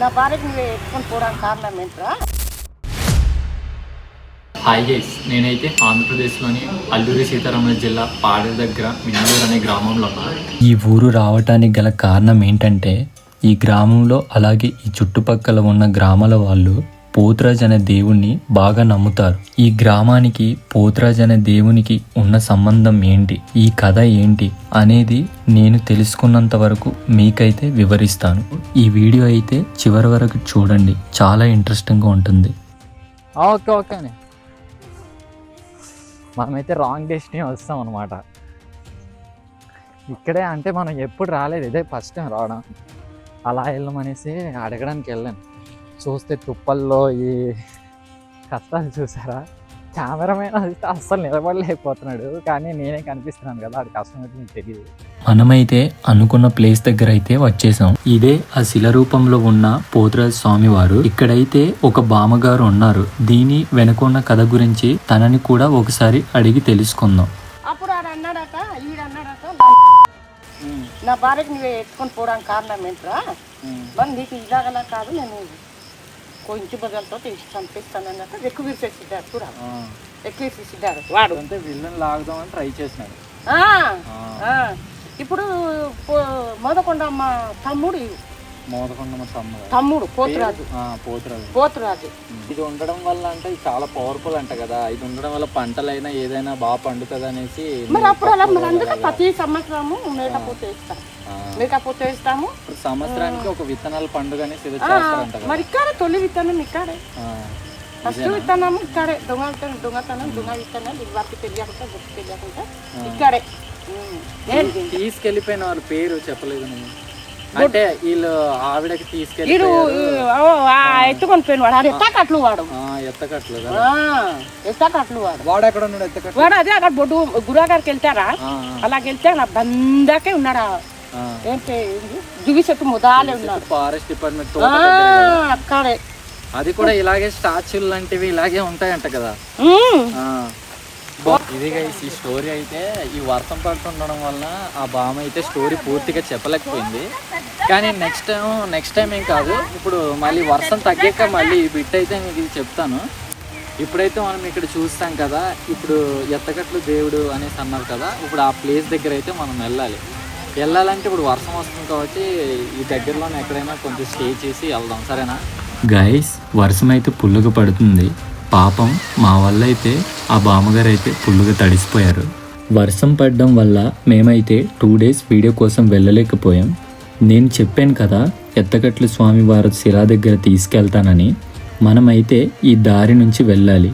నా భార్యకి నువ్వు ఎత్తుకొని పోవడానికి కారణం ఏంట్రా? హాయ్ గైస్ నేనైతే ఆంధ్రప్రదేశ్లోని అల్లూరి సీతారామరాజు జిల్లా పాడేరు దగ్గర మిన్నూరు అనే గ్రామంలో ఉన్నాను ఈ ఊరు రావటానికి గల కారణం ఏంటంటే ఈ గ్రామంలో అలాగే ఈ చుట్టుపక్కల ఉన్న గ్రామాల వాళ్ళు పోత్రాజ్ అనే దేవుణ్ణి బాగా నమ్ముతారు. ఈ గ్రామానికి పోత్రాజ్ అనే దేవునికి ఉన్న సంబంధం ఏంటి? ఈ కథ ఏంటి? అనేది నేను తెలుసుకున్నంత వరకు మీకైతే వివరిస్తాను. ఈ వీడియో అయితే చివరి వరకు చూడండి. చాలా ఇంట్రెస్టింగ్గా ఉంటుంది. ఓకే ఓకే మనమైతే రాంగ్ డెస్టినీ వస్తాం అనమాట ఇక్కడే అంటే మనం ఎప్పుడు రాలేదు. ఇదే ఫస్ట్ టైం రావడం. అలా వెళ్ళమనేసి అడగడానికి వెళ్ళాను చూస్తే తుప్పల్లో ఈ కష్టాలు చూసారా? కెమెరామెన్ అయితే అస్సలు నిలబడలేకపోతున్నాడు. కానీ నేనే కనిపిస్తున్నాను కదా అది కష్టం అయితే మీకు తెలియదు మనమైతే అనుకున్న ప్లేస్ దగ్గర అయితే వచ్చేసాం. ఇదే ఆ శిల రూపంలో ఉన్న పోతురాజు స్వామి వారు ఇక్కడైతే ఒక బామ్మగారు ఉన్నారు. దీని వెనుకున్న కథ గురించి తనని కూడా ఒకసారి అడిగి తెలుసుకుందాం. అప్పుడు ఆడ అన్నాడట ఈడ అన్నాడట నా భార్యకి నువ్వు ఎత్తుకొని పోవడానికి కారణం ఏంట్రా? మరి నీకు ఇలాగలా కాదు నేను కొంచెం బదులతో తీసి చంపిస్తాను అన్నట్టు ఎక్కువ విరిసేసిద్దాడు కూడా ఎక్కువ విరిసేసిద్దాడు వాడు అంటే విల్లన్ లాగుదామని ట్రై చేసినాడు. ఇప్పుడు మోదకొండ అమ్మ తమ్ముడు తమ్ముడు తమ్ముడు పోతురాజు. పోతురాజు. పోతురాజు. ఇది ఉండడం వల్ల అంటే ఇది చాలా పవర్ఫుల్ అంట కదా. ఇది ఉండడం వల్ల పంటలైనా ఏదైనా బాగా పండుతుంది అనేసి మరి అప్పుడు అలా మరి అందుకే ప్రతి సంవత్సరము మేకపోతే వేస్తాం. మేకపోతే ఇప్పుడు సంవత్సరానికి ఒక విత్తనాల పండుగ అనేసి చేస్తారంట మరి ఇక్కడే తొలి విత్తనం ఇక్కడే. ఫస్ట్ విత్తనము ఇక్కడే. దొంగతనం దొంగతనం దొంగ విత్తనం ఇది వరకు తెలియకుండా గుర్తు తెలియకుండా ఇక్కడే? తీసుకెళ్ళిపోయిన వారి పేరు చెప్పలేదు నువ్వు అంటే వీళ్ళు ఆవిడకి తీసుకెళ్ళి ఎత్తుకొని పోయిన వాడు. అది ఎత్తాకట్లు వాడు. ఎత్తకట్లు ఆ, ఎత్తాకట్లు వాడు. వాడు ఎక్కడ ఉన్నాడు? ఎత్తకట్లు? వాడు అదే అక్కడ బొడ్డు గురుగారికి వెళ్తారా? అలాగ వెళ్తే నా బందాకే ఉన్నాడా ఏంటి? దివి చెట్టు ముదాలే ఉన్నాడు. ఫారెస్ట్ డిపార్ట్మెంట్ అక్కడే. అది కూడా ఇలాగే స్టాచ్యూలు లాంటివి ఇలాగే ఉంటాయంట కదా. ఇది ఈ స్టోరీ అయితే ఈ వర్షం పడుతుండడం వల్ల ఆ బామ్మ అయితే స్టోరీ పూర్తిగా చెప్పలేకపోయింది. కానీ నెక్స్ట్ టైం నెక్స్ట్ టైం ఏం కాదు ఇప్పుడు మళ్ళీ వర్షం తగ్గాక మళ్ళీ ఈ బిట్ అయితే మీకు ఇది చెప్తాను. ఇప్పుడైతే మనం ఇక్కడ చూస్తాం కదా ఇప్పుడు ఎత్తకట్లు దేవుడు అనేసి అన్నారు కదా ఇప్పుడు ఆ ప్లేస్ దగ్గర అయితే మనం వెళ్ళాలి. వెళ్ళాలంటే ఇప్పుడు వర్షం వస్తుంది కాబట్టి ఈ దగ్గరలోనే ఎక్కడైనా కొంచెం స్టే చేసి వెళ్దాం సరేనా? గైస్ వర్షం అయితే పుల్లుగా పడుతుంది. పాపం మా వల్ల అయితే ఆ బామ్మగారు అయితే పుల్లుగా తడిసిపోయారు. వర్షం పడడం వల్ల మేమైతే టూ డేస్ వీడియో కోసం వెళ్ళలేకపోయాం. నేను చెప్పాను కదా ఎత్తకట్ల స్వామి వారి శిలా దగ్గర తీసుకెళ్తానని. మనమైతే ఈ దారి నుంచి వెళ్ళాలి.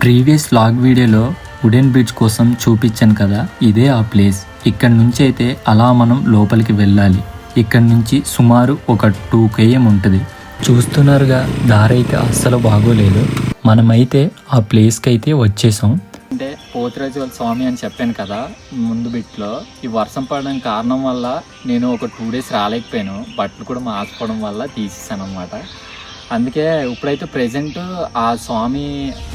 ప్రీవియస్ లాగ్ వీడియోలో వుడెన్ బ్రిడ్జ్ కోసం చూపించాను కదా ఇదే ఆ ప్లేస్. ఇక్కడ నుంచి అయితే అలా మనం లోపలికి వెళ్ళాలి. ఇక్కడ నుంచి సుమారు ఒక టూ కేఎం ఉంటుంది. చూస్తున్నారుగా దారి అయితే అస్సలు బాగోలేదు. మనమైతే ఆ ప్లేస్కి అయితే వచ్చేసాం. అంటే పోతిరాజు వాళ్ళ స్వామి అని చెప్పాను కదా ముందు బిట్లో ఈ వర్షం పడడానికి కారణం వల్ల నేను ఒక టూ డేస్ రాలేకపోయాను. బట్టలు కూడా మార్చుకోవడం వల్ల తీసేసాను అనమాట అందుకే ఇప్పుడైతే ప్రజెంట్ ఆ స్వామి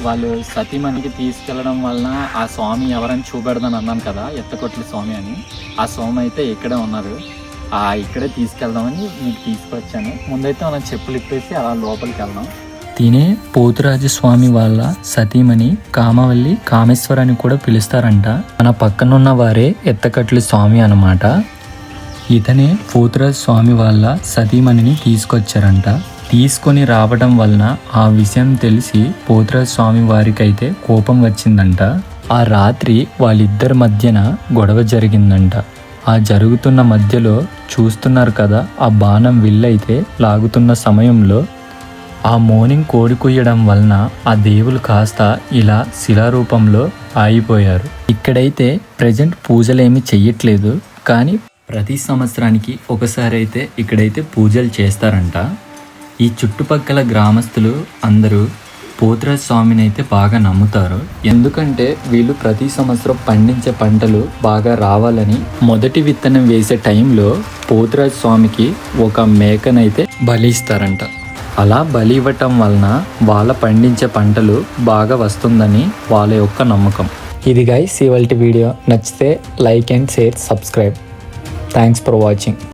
వాళ్ళు సతీమణికి తీసుకెళ్ళడం వలన ఆ స్వామి ఎవరని చూపెడదాని అన్నాను కదా ఎత్తకొట్ల స్వామి అని. ఆ స్వామి అయితే ఇక్కడే ఉన్నారు. ఆ ఇక్కడే తీసుకెళ్దామని మీకు తీసుకొచ్చాను. ముందైతే మనం చెప్పులు ఇప్పేసి అలా లోపలికి వెళ్దాం. తినే పోతురాజస్వామి వాళ్ళ సతీమణి కామవల్లి కామేశ్వర్ అని కూడా పిలుస్తారంట. మన పక్కనున్న వారే ఎత్తకట్ల స్వామి అన్నమాట. ఇతనే పోతురాజ స్వామి వాళ్ళ సతీమణిని తీసుకొచ్చారంట. తీసుకొని రావడం వలన ఆ విషయం తెలిసి పోతురాజ స్వామి వారికైతే కోపం వచ్చిందంట. ఆ రాత్రి వాళ్ళిద్దరి మధ్యన గొడవ జరిగిందంట. ఆ జరుగుతున్న మధ్యలో చూస్తున్నారు కదా ఆ బాణం విల్లైతే లాగుతున్న సమయంలో ఆ మార్నింగ్ కోడి కుయ్యడం వలన ఆ దేవులు కాస్త ఇలా శిలారూపంలో ఆగిపోయారు. ఇక్కడైతే ప్రజెంట్ పూజలేమి చెయ్యట్లేదు కానీ ప్రతి సంవత్సరానికి ఒకసారి అయితే ఇక్కడైతే పూజలు చేస్తారంట. ఈ చుట్టుపక్కల గ్రామస్తులు అందరూ పోతురాజు స్వామిని అయితే బాగా నమ్ముతారు. ఎందుకంటే వీళ్ళు ప్రతి సంవత్సరం పండించే పంటలు బాగా రావాలని మొదటి విత్తనం వేసే టైంలో పోతురాజు స్వామికి ఒక మేకనైతే బలి ఇస్తారంట. అలా బలి ఇవ్వటం వలన వాళ్ళ పండించే పంటలు బాగా వస్తుందని వాళ్ళ యొక్క నమ్మకం. ఇది గైస్ ఇవాళ వీడియో నచ్చితే like and share subscribe thanks for watching